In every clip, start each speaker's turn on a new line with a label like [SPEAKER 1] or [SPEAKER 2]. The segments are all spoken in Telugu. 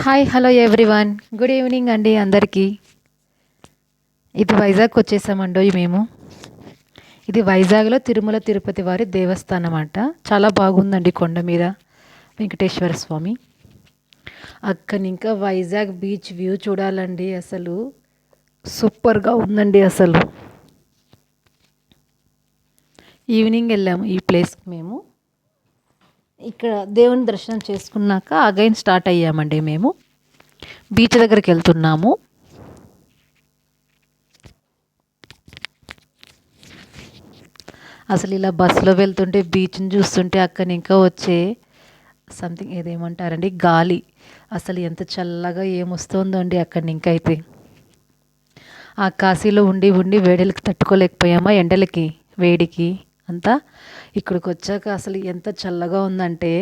[SPEAKER 1] Hi hello everyone good evening అండి అందరికీ. ఇది వైజాగ్ వచ్చేసామండో మేము. ఇది వైజాగ్లో తిరుమల తిరుపతి వారి దేవస్థానం అంట చాలా బాగుందండి కొండ మీద. వెంకటేశ్వర స్వామి. అక్కడి ఇంకా వైజాగ్ బీచ్ వ్యూ చూడాలండి అసలు. సూపర్గా ఉందండి అసలు. ఈవినింగ్ వెళ్ళాము ఈ ప్లేస్కి మేము. ఇక్కడ దేవుని దర్శనం చేసుకున్నాక అగైన్ స్టార్ట్ అయ్యామండి మేము. బీచ్ దగ్గరికి వెళ్తున్నాము. అసలు ఇలా బస్సులో వెళ్తుంటే బీచ్ని చూస్తుంటే అక్కడ ఇంకా వచ్చే సంథింగ్ ఏదేమంటారండి? గాలి. అసలు ఎంత చల్లగా ఏమొస్తుందో అండి అక్కడి ఇంకా అయితే. ఆ కాశీలో ఉండి ఉండి వేడలకి తట్టుకోలేకపోయామా? ఎండలకి వేడికి అంతా. ఇక్కడికి వచ్చాక అసలు ఎంత చల్లగా ఉందంటే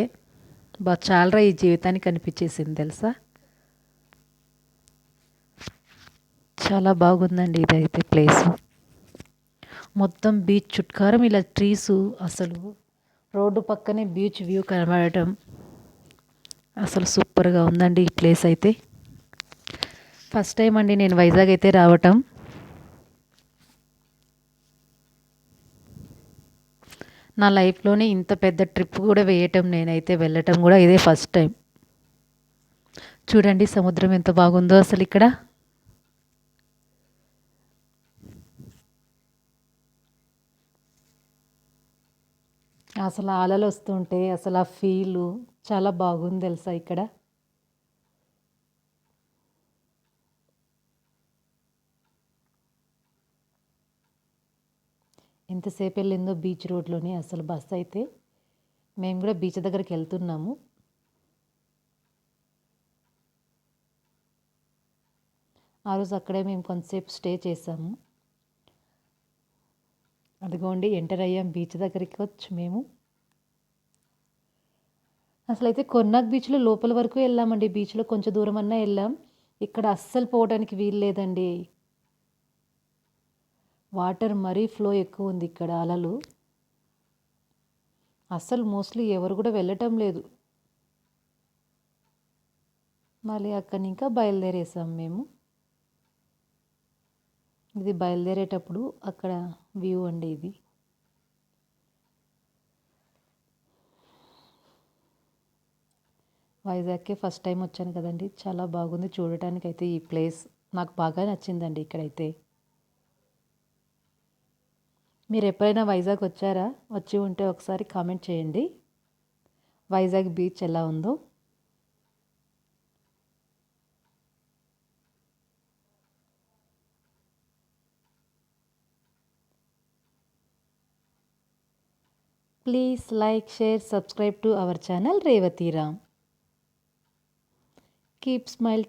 [SPEAKER 1] బా చాలరా ఈ జీవితానికి అనిపించేసింది తెలుసా? చాలా బాగుందండి ఇదైతే ప్లేస్. మొత్తం బీచ్ చుట్కారం ఇలా ట్రీస్ అసలు రోడ్డు పక్కనే బీచ్ వ్యూ కనబడటం అసలు సూపర్గా ఉందండి ఈ ప్లేస్ అయితే. ఫస్ట్ టైం అండి నేను వైజాగ్ అయితే రావటం. నా లైఫ్లోనే ఇంత పెద్ద ట్రిప్ కూడా వేయటం నేనైతే వెళ్ళటం కూడా ఇదే ఫస్ట్ టైం. చూడండి సముద్రం ఎంత బాగుందో అసలు ఇక్కడ. అసలు అలలు వస్తుంటే అసలు ఆ ఫీలు చాలా బాగుంది తెలుసా ఇక్కడ. ఎంతసేపు వెళ్ళిందో బీచ్ రోడ్లోనే అసలు బస్ అయితే. మేము కూడా బీచ్ దగ్గరికి వెళ్తున్నాము. ఆ రోజు అక్కడే మేము కొంతసేపు స్టే చేసాము అదిగోండి ఎంటర్ అయ్యాం బీచ్ దగ్గరికి వచ్చి మేము. అసలు అయితే కొన్నాక్ బీచ్లో లోపల వరకు వెళ్ళామండి. బీచ్లో కొంచెం దూరం అన్నా వెళ్ళాం. ఇక్కడ అస్సలు పోవడానికి వీలు లేదండి. వాటర్ మరీ ఫ్లో ఎక్కువ ఉంది ఇక్కడ అలలు. అస్సలు మోస్ట్లీ ఎవరు కూడా వెళ్ళటం లేదు. మళ్ళీ అక్కడి ఇంకా బయలుదేరేసాం మేము. ఇది బయలుదేరేటప్పుడు అక్కడ వ్యూ అండి ఇది. వైజాగ్కే ఫస్ట్ టైం వచ్చాను కదండి. చాలా బాగుంది. చూడటానికి అయితే ఈ ప్లేస్ నాకు బాగా నచ్చిందండి ఇక్కడైతే. మీరు ఎప్పుడైనా వైజాగ్ వచ్చారా? వచ్చి ఉంటే ఒకసారి కామెంట్ చేయండి. వైజాగ్ బీచ్ ఎలా ఉందో. Please like share subscribe to our channel Revathiram. Keep smile